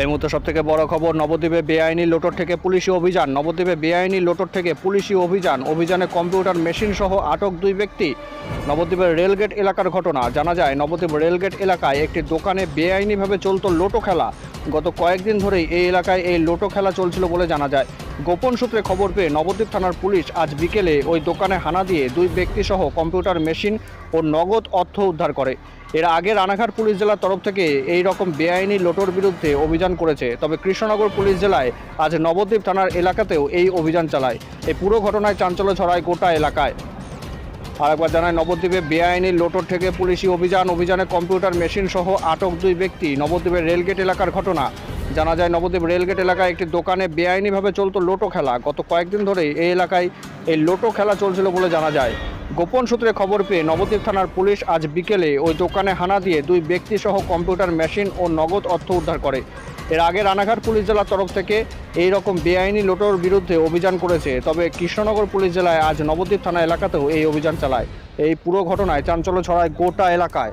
এই মুহূর্তে সব থেকে বড় খবর, নবদ্বীপে বেআইনি লোটর থেকে পুলিশি অভিযান। নবদ্বীপে বেআইনি লোটর থেকে পুলিশি অভিযান। অভিযানে কম্পিউটার মেশিন সহ আটক দুই ব্যক্তি। নবদ্বীপের রেলগেট এলাকার ঘটনা। জানা যায়, নবদ্বীপ রেলগেট এলাকায় একটি দোকানে বেআইনিভাবে চলত লোটো খেলা। গত কয়েকদিন ধরেই এই এলাকায় এই লোটো খেলা চলছিল বলে জানা যায়। গোপন সূত্রে খবর পেয়ে নবদ্বীপ থানার পুলিশ আজ বিকেলে ওই দোকানে হানা দিয়ে দুই ব্যক্তি সহ কম্পিউটার, মেশিন ও নগদ অর্থ উদ্ধার করে। এর আগে রানাঘাট পুলিশ জেলার তরফ থেকে এই রকম বেআইনি লোটোর বিরুদ্ধে অভিযান করেছে, তবে কৃষ্ণনগর পুলিশ জেলায় আজ নবদ্বীপ থানার এলাকাতেও এই অভিযান চালায়। এই পুরো ঘটনায় চাঞ্চল্য ছড়ায় গোটা এলাকায়। আরেকবার জানায়, নবদ্বীপে বেআইনি লোটোর থেকে পুলিশি অভিযান, অভিযানে কম্পিউটার, মেশিন সহ আটক দুই ব্যক্তি। নবদ্বীপের রেলগেট এলাকার ঘটনা জানা যায় নবদ্বীপ রেলগেট এলাকায় একটি দোকানে বেআইনিভাবে চলতো লোটো খেলা। গত কয়েকদিন ধরেই এই এলাকায় এই লোটো খেলা চলছিল বলে জানা যায়। গোপন সূত্রে খবর পেয়ে নবদ্বীপ থানার পুলিশ আজ বিকেলে ওই দোকানে হানা দিয়ে দুই ব্যক্তি সহ কম্পিউটার, মেশিন ও নগদ অর্থ উদ্ধার করে। এর আগে রানাঘাট পুলিশ জেলার তরফ থেকে এই রকম বেআইনি লোটোর বিরুদ্ধে অভিযান করেছে। তবে কৃষ্ণনগর পুলিশ জেলায় আজ নবদ্বীপ থানা এলাকাতেও এই অভিযান চালায়। এই পুরো ঘটনায় চাঞ্চল্য ছড়ায় গোটা এলাকায়।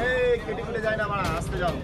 এই কেটে যায় না আমার আসতে যাও।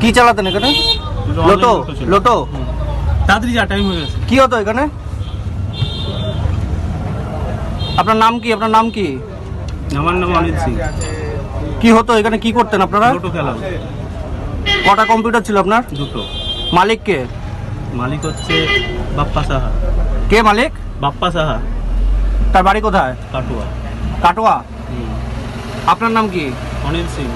কি চালাতেন এখানে? লোটো লোটো তাড়াতাড়ি যা টাইম হয়ে গেছে। কি হতো এখানে? আপনার নাম কি? আপনার নাম কি? আমার নাম অনিল সিং। কি হতো এখানে? কি করতেন আপনারা? দুটো খেলা কটা কম্পিউটার ছিল আপনার? দুটো। মালিক কে? মালিক হচ্ছে বাপ্পা সাহা। কে মালিক? বাপ্পা সাহা। তার বাড়ি কোথায়? কাটুয়া। কাটোয়া? আপনার নাম কি? অনিল সিং।